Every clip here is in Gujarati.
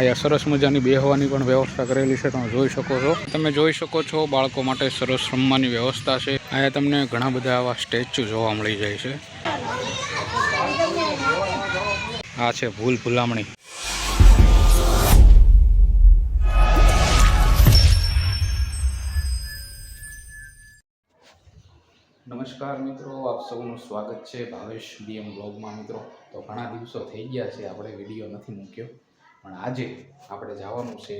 અહીંયા સરસ મજાની બેહવાની પણ વ્યવસ્થા કરેલી છે, તમે જોઈ શકો છો. તમે જોઈ શકો છો, બાળકો માટે સરસ રમવાની વ્યવસ્થા છે. અહીંયા તમને ઘણા બધા આવા સ્ટેચ્યુ જોવા મળી જાય છે. આ છે ભૂલ ભૂલામણી. નમસ્કાર મિત્રો, આપ સૌનું સ્વાગત છે ભાવેશ બીએમ બ્લોગમાં. મિત્રો, તો ઘણા દિવસો થઈ ગયા છે, આપણે વીડિયો નથી મૂક્યો. પણ આજે આપણે જવાનું છે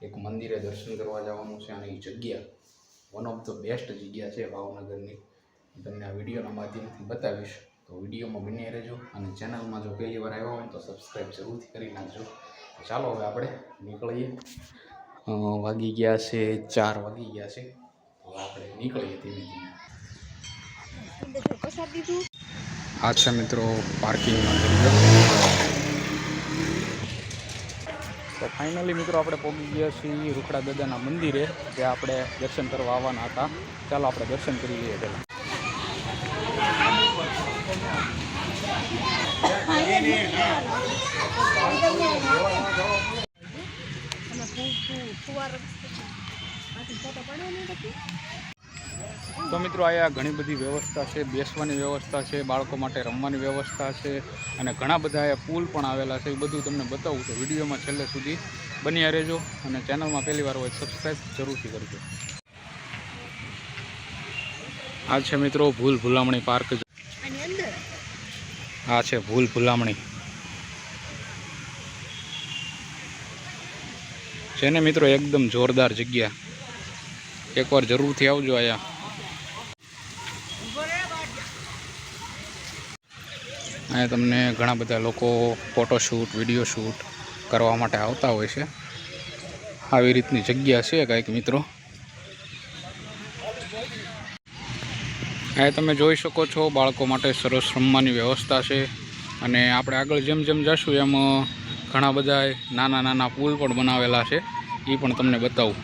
એક મંદિરે દર્શન કરવા જવાનું છે અને એ જગ્યા વન ઓફ ધ બેસ્ટ જગ્યા છે ભાવનગરની. હું તમને આ વિડીયોના માધ્યમથી બતાવીશ. તો વિડીયોમાં બની રહેજો અને ચેનલમાં જો પહેલી વાર આવ્યો હોય તો સબસ્ક્રાઈબ જરૂરથી કરી નાખજો. ચાલો હવે આપણે નીકળીએ. વાગી ગયા છે ચાર વાગી ગયા છે. તો આપણે નીકળીએ ધીમે ધીમે. આ છે મિત્રો પાર્કિંગનો જગ્યા. તો ફાઇનલી મિત્રો આપણે પહોંચી ગયા છીએ રૂખડા દાદાના મંદિરે જે આપણે દર્શન કરવા આવવાના હતા. ચાલો આપણે દર્શન કરી લઈએ પહેલાં. તો મિત્રો અહીંયા ઘણી બધી વ્યવસ્થા છે બેસવાની વ્યવસ્થા છે બાળકો માટે રમવાની વ્યવસ્થા છે અને ઘણા બધા અહીંયા પુલ પણ આવેલા છે. એ બધું તમને બતાવું તો વિડીયોમાં છેલ્લે સુધી બન્યા રહેજો અને ચેનલમાં પહેલી વાર હોય સબસ્ક્રાઈબ જરૂરથી કરજો. આ છે મિત્રો ભૂલ ભૂલામણી પાર્ક. આ છે ભૂલ ભૂલામણી. છે ને મિત્રો એકદમ જોરદાર જગ્યા. એકવાર જરૂરથી આવજો અહીંયા. અહીંયા તમને ઘણા બધા લોકો ફોટોશૂટ વીડિયો શૂટ કરવા માટે આવતા હોય છે. આવી રીતની જગ્યા છે કાંઈક મિત્રો? અહીંયા તમે જોઈ શકો છો, બાળકો માટે સરસ રમવાની વ્યવસ્થા છે. અને આપણે આગળ જેમ જેમ જશું એમ ઘણા બધા નાના નાના પુલ પણ બનાવેલા છે. એ પણ તમને બતાવું.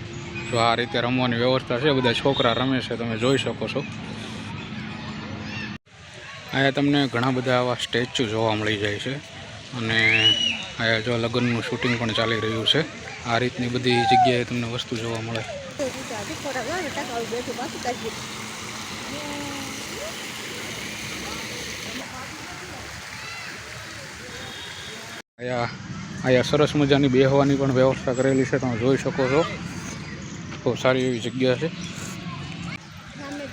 જો આ રીતે રમવાની વ્યવસ્થા છે, બધા છોકરા રમે છે, તમે જોઈ શકો છો. અહીંયા તમને ઘણા બધા આવા સ્ટેચ્યુ જોવા મળી જાય છે. અને અહીંયા જો લગ્નનું શૂટિંગ પણ ચાલી રહ્યું છે. આ રીતની બધી જગ્યાએ તમને વસ્તુ જોવા મળે. અહીંયા અહીંયા સરસ મજાની બેહવાની પણ વ્યવસ્થા કરેલી છે, તમે જોઈ શકો છો. બહુ સારી એવી જગ્યા છે.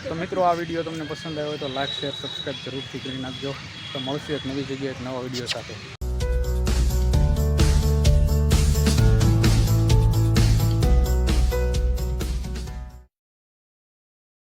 તો મિત્રો આ વીડિયો તમને પસંદ આવ્યો તો લાઈક, શેર, સબસ્ક્રાઈબ જરૂરથી કરી નાખજો. તો મળશે એક નવી જગ્યાએ એક નવા વીડિયો સાથે.